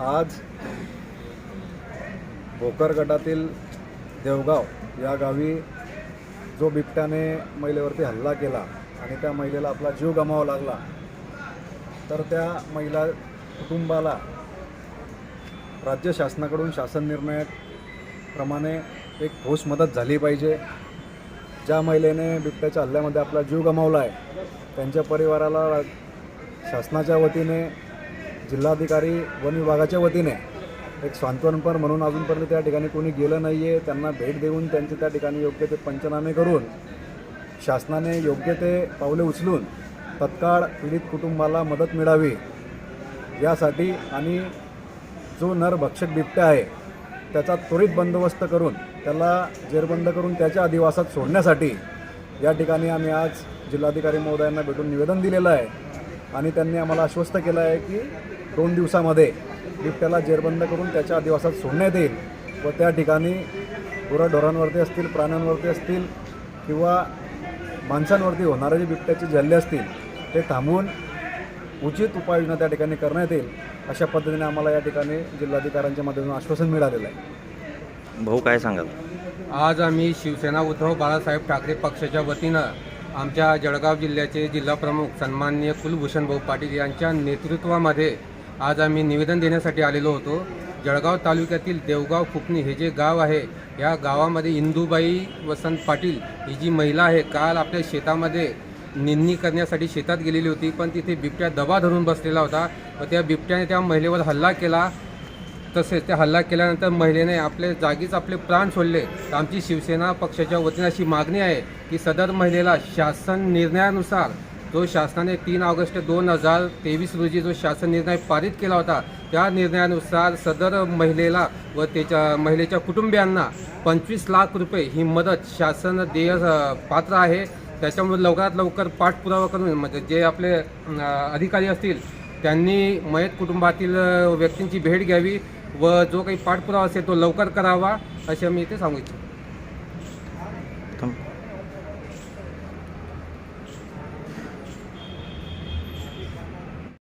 आज भोकर गटातील देवगाव या गावी जो बिबट्याने महिलेवरती हल्ला केला आणि त्या महिलेला आपला जीव गमावा लागला तर त्या महिला कुटुंबाला राज्य शासनाकडून शासन निर्णयाप्रमाणे एक ठोस मदत झाली पाहिजे. ज्या महिलेने बिबट्याच्या हल्ल्यामध्ये आपला जीव गमावला आहे त्यांच्या परिवाराला रा- शासनाच्या वतीने जिल्हाधिकारी वन विभागाच्या वतीने एक सांत्वनपर म्हणून अजूनपर्यंत त्या ठिकाणी कोणी गेलं नाही आहे त्यांना भेट देऊन त्यांचे त्या ठिकाणी योग्य ते पंचनामे करून शासनाने योग्य ते पावले उचलून तत्काळ पीडित कुटुंबाला मदत मिळावी. यासाठी आणि जो नरभक्षक बिबट्या आहे त्याचा त्वरित बंदोबस्त करून त्याला जेरबंद करून त्याच्या अधिवासात सोडण्यासाठी या ठिकाणी आम्ही आज जिल्हाधिकारी महोदयांना भेटून निवेदन दिलेलं आहे. आणि त्यांनी आम्हाला आश्वस्त केलं आहे की दोन दिवसामध्ये बिबट्याला जेरबंद करून त्याच्या अधिवासात सोडण्यात येईल व त्या ठिकाणी गुराढोरांवरती असतील प्राण्यांवरती असतील किंवा माणसांवरती होणारे जे बिबट्याचे जल्ले असतील ते थांबवून उचित उपाययोजना त्या ठिकाणी करण्यात येईल अशा पद्धतीने आम्हाला या ठिकाणी जिल्हाधिकाऱ्यांच्या माध्यमातून आश्वासन मिळालेलं आहे. भाऊ काय सांगाल? आज आम्ही शिवसेना उद्धव बाळासाहेब ठाकरे पक्षाच्या वतीनं आमच्या जळगाव जिल्ह्याचे जिल्हाप्रमुख सन्माननीय कुलभूषण भाऊ पाटील यांच्या नेतृत्वामध्ये आज आम्ही निवेदन देण्यासाठी आलेलो होतो. जळगाव तालुक्यातील देवगाव फुकणी हे जे गाव आहे या गावामध्ये इंदूबाई वसंत पाटील ही जी महिला आहे काल आपल्या शेतामध्ये निंदणी करण्यासाठी शेतात गेलेली होती पण तिथे बिबट्या दबा धरून बसलेला होता. व त्या बिबट्याने त्या महिलेवर हल्ला केला. तसेच त्या हल्ला केल्यानंतर महिलेने आपले जागीच आपले प्राण सोडले. तर आमची शिवसेना पक्षाच्या वतीने अशी मागणी आहे की सदर महिलेला शासन निर्णयानुसार जो शासनाने तीन ऑगस्ट दोन हजार तेवीस रोजी जो शासन निर्णय पारित केला होता त्या निर्णयानुसार सदर महिलेला व त्याच्या महिलेच्या कुटुंबियांना पंचवीस लाख रुपये ही मदत शासन देय पात्र आहे. त्याच्यामुळे लवकरात लवकर पाठपुरावा करून म्हणजे जे आपले अधिकारी असतील त्यांनी मयत कुटुंबातील व्यक्तींची भेट घ्यावी व जो काही पाठपुरावा असेल तो लवकर करावा असे मी इथे सांगू इच्छितो.